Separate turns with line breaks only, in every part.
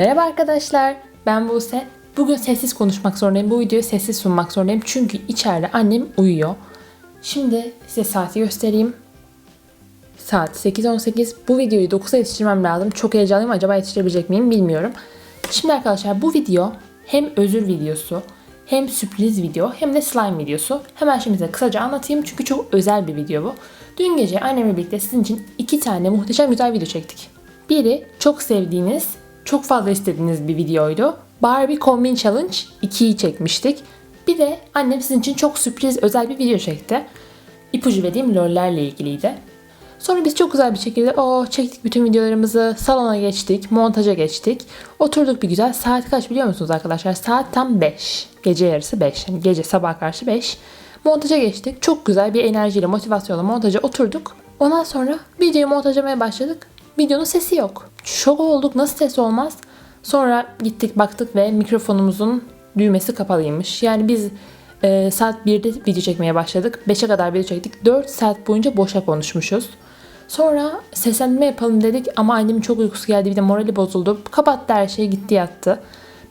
Merhaba arkadaşlar, ben Buse. Bugün sessiz konuşmak zorundayım. Bu videoyu sessiz sunmak zorundayım. Çünkü içeride annem uyuyor. Şimdi size saati göstereyim. Saat 8.18. Bu videoyu 9'a yetiştirmem lazım. Çok heyecanlıyım. Acaba yetiştirebilecek miyim bilmiyorum. Şimdi arkadaşlar bu video hem özür videosu hem sürpriz video hem de slime videosu. Hemen şimdi size kısaca anlatayım çünkü çok özel bir video bu. Dün gece annemle birlikte sizin için iki tane muhteşem güzel video çektik. Biri çok sevdiğiniz, çok fazla istediğiniz bir videoydu. Barbie Combine Challenge 2'yi çekmiştik. Bir de annem sizin için çok sürpriz özel bir video çekti. İpucu verdiğim lollerle ilgiliydi. Sonra biz çok güzel bir şekilde o çektik bütün videolarımızı, salona geçtik, montaja geçtik. Oturduk bir güzel. Saat kaç biliyor musunuz arkadaşlar? Saat tam 5. Gece yarısı 5. Yani gece sabah karşı 5. Montaja geçtik. Çok güzel bir enerjiyle, motivasyonla montaja oturduk. Ondan sonra videoyu montajlamaya başladık. Videonun sesi yok. Şok olduk. Nasıl ses olmaz? Sonra gittik baktık ve mikrofonumuzun düğmesi kapalıymış. Yani biz e, saat 1'de video çekmeye başladık. 5'e kadar video çektik. 4 saat boyunca boşa konuşmuşuz. Sonra seslendirme yapalım dedik ama annemin çok uykusu geldi bir de morali bozuldu. Kapattı her şeyi gitti yattı.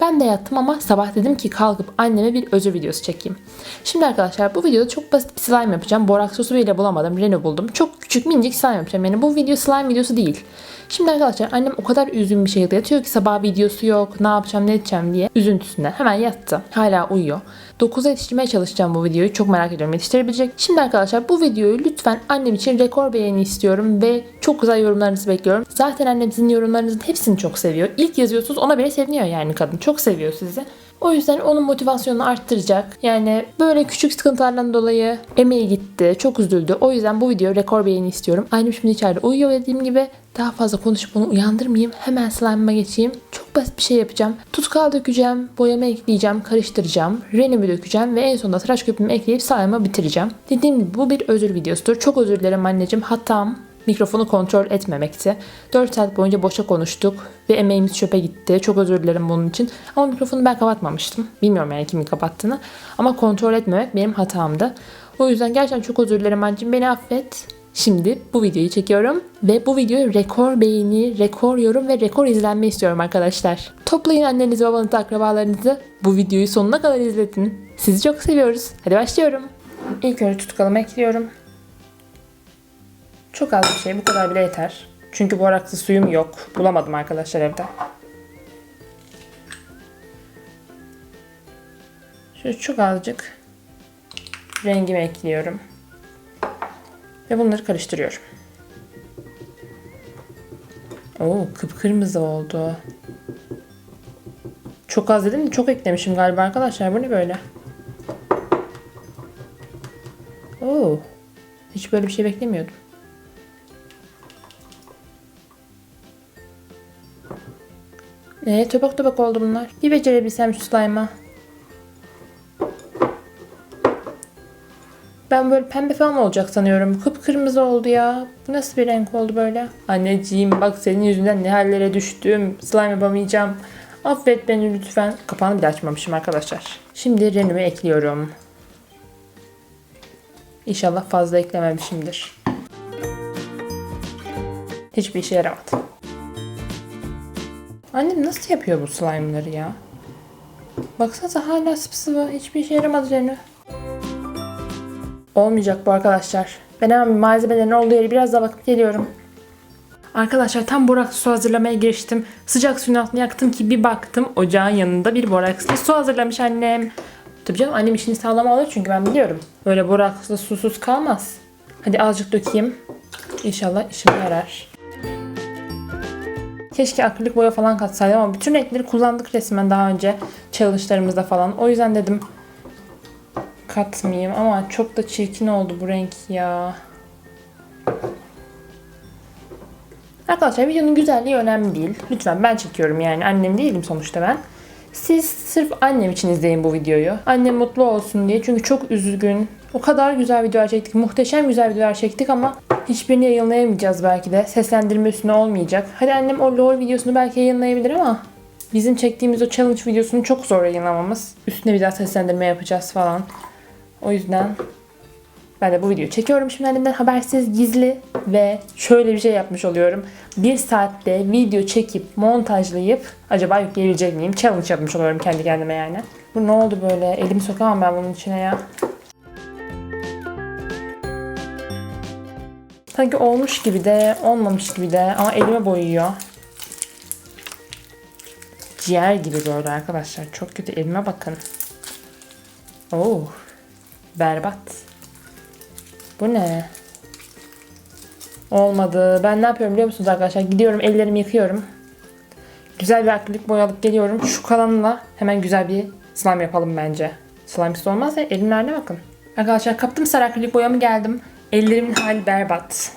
Ben de yattım ama sabah dedim ki kalkıp anneme bir özür videosu çekeyim. Şimdi arkadaşlar bu videoda çok basit bir slime yapacağım. Borak sosu bile bulamadım. Reno buldum. Çok küçük minicik slime yapacağım. Yani bu video slime videosu değil. Şimdi arkadaşlar annem o kadar üzgün bir şekilde yatıyor ki sabah videosu yok. Ne yapacağım ne edeceğim diye üzüntüsünden. Hemen yattı. Hala uyuyor. 9'a yetiştirmeye çalışacağım bu videoyu. Çok merak ediyorum yetiştirebilecek. Şimdi arkadaşlar bu videoyu lütfen annem için rekor beğeni istiyorum ve çok güzel yorumlarınızı bekliyorum. Zaten annem sizin yorumlarınızın hepsini çok seviyor. İlk yazıyorsunuz ona bile seviniyor yani kadın. Çok seviyor sizi. O yüzden onun motivasyonunu arttıracak. Yani böyle küçük sıkıntılardan dolayı emeği gitti. Çok üzüldü. O yüzden bu video rekor beğeni istiyorum. Annem şimdi içeride uyuyor dediğim gibi. Daha fazla konuşup onu uyandırmayayım. Hemen slime'ıma geçeyim. Çok basit bir şey yapacağım. Tutkal dökeceğim, boyama ekleyeceğim, karıştıracağım. Renimi dökeceğim ve en sonunda tıraş köpüğümü ekleyip slime'ımı bitireceğim. Dediğim gibi bu bir özür videosudur. Çok özür dilerim anneciğim. Hatam mikrofonu kontrol etmemekti. 4 saat boyunca boşa konuştuk ve emeğimiz çöpe gitti. Çok özür dilerim bunun için. Ama mikrofonu ben kapatmamıştım. Bilmiyorum yani kimin kapattığını. Ama kontrol etmemek benim hatamdı. O yüzden gerçekten çok özür dilerim anneciğim. Beni affet. Şimdi bu videoyu çekiyorum ve bu videoyu rekor beğeni, rekor yorum ve rekor izlenme istiyorum arkadaşlar. Toplayın annenizi, babanızı, akrabalarınızı. Bu videoyu sonuna kadar izletin. Sizi çok seviyoruz. Hadi başlıyorum. İlk önce tutkalımı ekliyorum. Çok az bir şey. Bu kadar bile yeter. Çünkü boraklı suyum yok. Bulamadım arkadaşlar evde. Şöyle çok azıcık rengimi ekliyorum. Ve bunları karıştırıyorum. Oo kıpkırmızı oldu. Çok az dedim? Çok eklemişim galiba arkadaşlar. Bu ne böyle? Oo. Hiç böyle bir şey beklemiyordum. Ee, topak topak oldu bunlar. Bir becerebilsem şu slime'a. Ben böyle pembe falan olacak sanıyorum. Kıpkırmızı oldu ya. Bu nasıl bir renk oldu böyle? Anneciğim bak senin yüzünden ne hallere düştüm. Slime yapamayacağım. Affet beni lütfen. Kapağını bile açmamışım arkadaşlar. Şimdi renimi ekliyorum. İnşallah fazla eklememişimdir. Hiçbir işe yaramadı. Annem nasıl yapıyor bu slime'ları ya? Baksanıza hala sıvı. Hiçbir işe yaramadı Renu. Olmayacak bu arkadaşlar. Ben hemen malzemelerin olduğu yeri biraz daha bakıp geliyorum. Arkadaşlar tam borakslı su hazırlamaya giriştim. Sıcak suyun altını yaktım ki bir baktım ocağın yanında bir borakslı su hazırlamış annem. Tabii canım annem işini sağlam alır çünkü ben biliyorum. Böyle borakslı susuz kalmaz. Hadi azıcık dökeyim. İnşallah işime yarar. Keşke akrilik boya falan katsaydım ama bütün renkleri kullandık resmen daha önce challenge'larımızda falan. O yüzden dedim katmayayım ama çok da çirkin oldu bu renk ya. Arkadaşlar videonun güzelliği önemli değil. Lütfen ben çekiyorum yani annem değilim sonuçta ben. Siz sırf annem için izleyin bu videoyu. Annem mutlu olsun diye. Çünkü çok üzgün. O kadar güzel videolar çektik. Muhteşem güzel videolar çektik ama hiçbirini yayınlayamayacağız belki de. Seslendirme üstüne olmayacak. Hadi annem o lol videosunu belki yayınlayabilir ama bizim çektiğimiz o challenge videosunu çok zor yayınlamamız. Üstüne bir daha seslendirme yapacağız falan. O yüzden Ben de bu videoyu çekiyorum şimdi annemden habersiz gizli ve şöyle bir şey yapmış oluyorum. Bir saatte video çekip montajlayıp acaba yükleyebilecek miyim? Challenge yapmış oluyorum kendi kendime yani. Bu ne oldu böyle? Elimi sokamam ben bunun içine ya. Sanki olmuş gibi de olmamış gibi de ama elime boyuyor. Ciğer gibi böyle arkadaşlar. Çok kötü elime bakın. Oo. Berbat. Bu ne? Olmadı. Ben ne yapıyorum biliyor musunuz arkadaşlar? Gidiyorum ellerimi yıkıyorum. Güzel bir akrilik boya alıp geliyorum. Şu kalanla hemen güzel bir slime yapalım bence. Slime'siz olmaz ya. Elimlerine bakın. Arkadaşlar kaptım sarı akrilik boyamı geldim. Ellerimin hali berbat.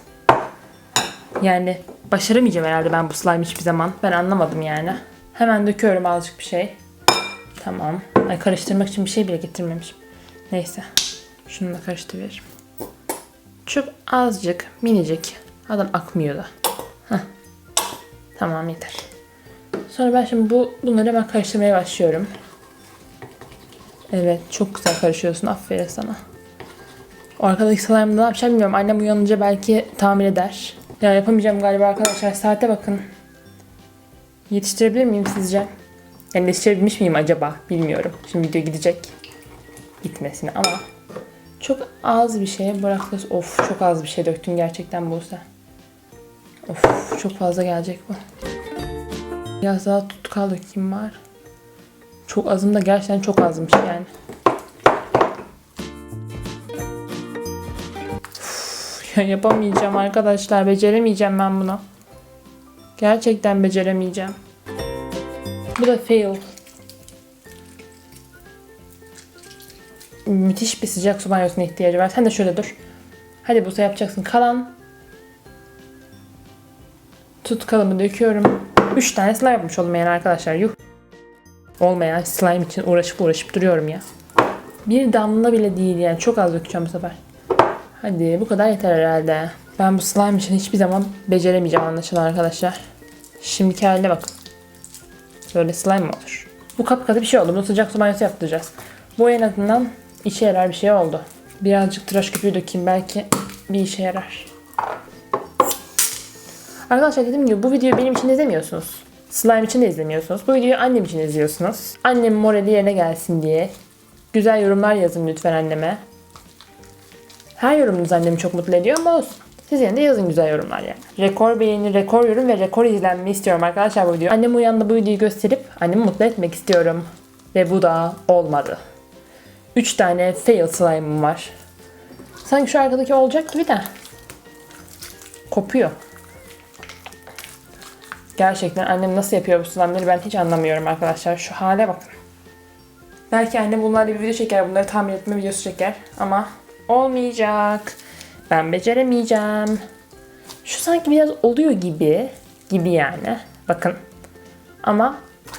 Yani başaramayacağım herhalde ben bu slime hiçbir zaman. Ben anlamadım yani. Hemen döküyorum azıcık bir şey. Tamam. Ay karıştırmak için bir şey bile getirmemişim. Neyse. Şunu da karıştırıyorum. Çok azıcık, minicik. Adam akmıyor da. Heh. Tamam yeter. Sonra ben şimdi bu bunları hemen karıştırmaya başlıyorum. Evet çok güzel karışıyorsun. Aferin sana. Arkadaki slime'da ne yapacağım bilmiyorum. Annem uyanınca belki tamir eder. Ya yapamayacağım galiba arkadaşlar. Saate bakın. Yetiştirebilir miyim sizce? Yani yetiştirebilmiş miyim acaba? Bilmiyorum. Şimdi video gidecek. Gitmesine ama çok az bir şeye bıraktı. Of çok az bir şey döktün gerçekten Buse. Of çok fazla gelecek bu. Biraz daha tutkal dökeyim var. Çok azım da gerçekten çok azmış yani. Yapamayacağım arkadaşlar. Beceremeyeceğim ben bunu. Gerçekten beceremeyeceğim. Bu da fail. Müthiş bir sıcak su banyosuna ihtiyacı var. Sen de şöyle dur. Hadi Buse yapacaksın. Kalan tutkalımı döküyorum. 3 tane slime yapmış oldum yani arkadaşlar. Yuh. Olmayan slime için uğraşıp uğraşıp duruyorum ya. Bir damla bile değil yani. Çok az dökeceğim bu sefer. Hadi bu kadar yeter herhalde. Ben bu slime için hiçbir zaman beceremeyeceğim anlaşılan arkadaşlar. Şimdiki haline bakın. Böyle slime olur? Bu kapkatı bir şey oldu. Bunu sıcak su banyosu yaptıracağız. Bu en azından işe yarar bir şey oldu. Birazcık tıraş köpüğü dökeyim belki bir işe yarar. Arkadaşlar dediğim gibi bu videoyu benim için izlemiyorsunuz. Slime için de izlemiyorsunuz. Bu videoyu annem için izliyorsunuz. Annemin morali yerine gelsin diye. Güzel yorumlar yazın lütfen anneme. Her yorumunuz annemi çok mutlu ediyor ama olsun. Siz yine de yazın güzel yorumlar yani. Rekor beğeni, rekor yorum ve rekor izlenme istiyorum arkadaşlar bu video. Annem uyandı bu videoyu gösterip annemi mutlu etmek istiyorum. Ve bu da olmadı. 3 tane fail slime'ım var. Sanki şu arkadaki olacak gibi de. Kopuyor. Gerçekten annem nasıl yapıyor bu slime'ları ben hiç anlamıyorum arkadaşlar. Şu hale bakın. Belki annem bunlarla bir video çeker. Bunları tamir etme videosu çeker. Ama olmayacak. Ben beceremeyeceğim. Şu sanki biraz oluyor gibi. Gibi yani. Bakın. Ama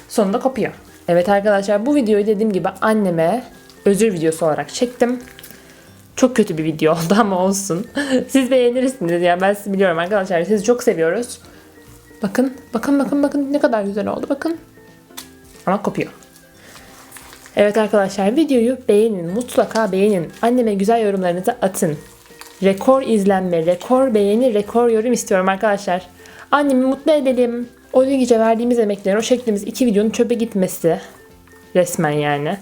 sonunda kopuyor. Evet arkadaşlar bu videoyu dediğim gibi anneme özür videosu olarak çektim. Çok kötü bir video oldu ama olsun. Siz beğenirsiniz yani ben sizi biliyorum arkadaşlar. Sizi çok seviyoruz. Bakın, bakın, bakın, bakın ne kadar güzel oldu bakın. Ama kopuyor. Evet arkadaşlar videoyu beğenin. Mutlaka beğenin. Anneme güzel yorumlarınızı atın. Rekor izlenme, rekor beğeni, rekor yorum istiyorum arkadaşlar. Annemi mutlu edelim. O dün gece verdiğimiz emeklerin, o çektiğimiz iki videonun çöpe gitmesi. Resmen yani.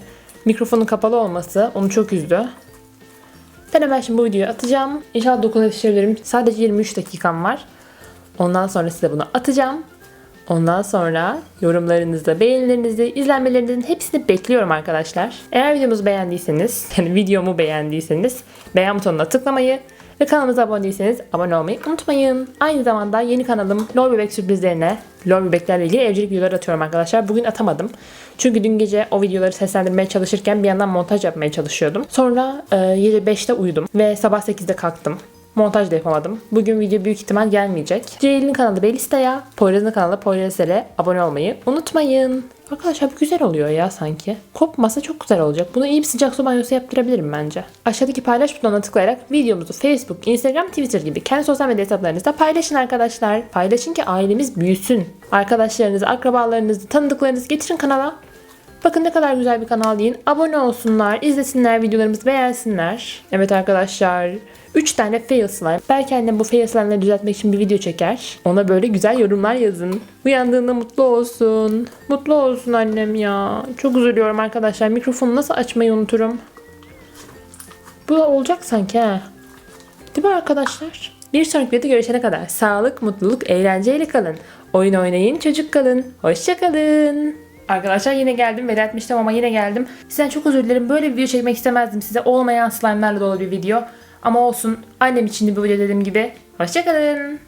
Mikrofonun kapalı olması onu çok üzdü. Ben hemen şimdi bu videoyu atacağım. İnşallah 9 yetiştirebilirim. Sadece 23 dakikam var. Ondan sonra size bunu atacağım. Ondan sonra yorumlarınızı, beğenilerinizi, izlenmelerinizin hepsini bekliyorum arkadaşlar. Eğer videomuzu beğendiyseniz, yani videomu beğendiyseniz beğen butonuna tıklamayı ve kanalımıza abone değilseniz abone olmayı unutmayın. Aynı zamanda yeni kanalım Lol Bebek sürprizlerine, Lol Bebeklerle ilgili evcilik videoları atıyorum arkadaşlar. Bugün atamadım. Çünkü dün gece o videoları seslendirmeye çalışırken bir yandan montaj yapmaya çalışıyordum. Sonra e, gece 5'te uyudum ve sabah 8'de kalktım. Montaj da yapamadım. Bugün video büyük ihtimal gelmeyecek. Ceylin kanalı Belista'ya, Poyraz'ın kanalı Poyraz'e abone olmayı unutmayın. Arkadaşlar bu güzel oluyor ya sanki. Kopmasa çok güzel olacak. Bunu iyi bir sıcak su banyosu yaptırabilirim bence. Aşağıdaki paylaş butonuna tıklayarak videomuzu Facebook, Instagram, Twitter gibi kendi sosyal medya hesaplarınızda paylaşın arkadaşlar. Paylaşın ki ailemiz büyüsün. Arkadaşlarınızı, akrabalarınızı, tanıdıklarınızı getirin kanala. Bakın ne kadar güzel bir kanal deyin. Abone olsunlar, izlesinler, videolarımızı beğensinler. Evet arkadaşlar. 3 tane fail slime. Belki annem bu fail slime'ları düzeltmek için bir video çeker. Ona böyle güzel yorumlar yazın. Uyandığında mutlu olsun. Mutlu olsun annem ya. Çok üzülüyorum arkadaşlar. Mikrofonu nasıl açmayı unuturum. Bu olacak sanki ha. Değil mi arkadaşlar? Bir sonraki videoda görüşene kadar sağlık, mutluluk, eğlenceyle kalın. Oyun oynayın, çocuk kalın. Hoşçakalın. Arkadaşlar yine geldim. Veda etmiştim ama yine geldim. Sizden çok özür dilerim. Böyle bir video çekmek istemezdim size. Olmayan slime'larla dolu bir video. Ama olsun. Annem için de bu video dediğim gibi. Hoşçakalın.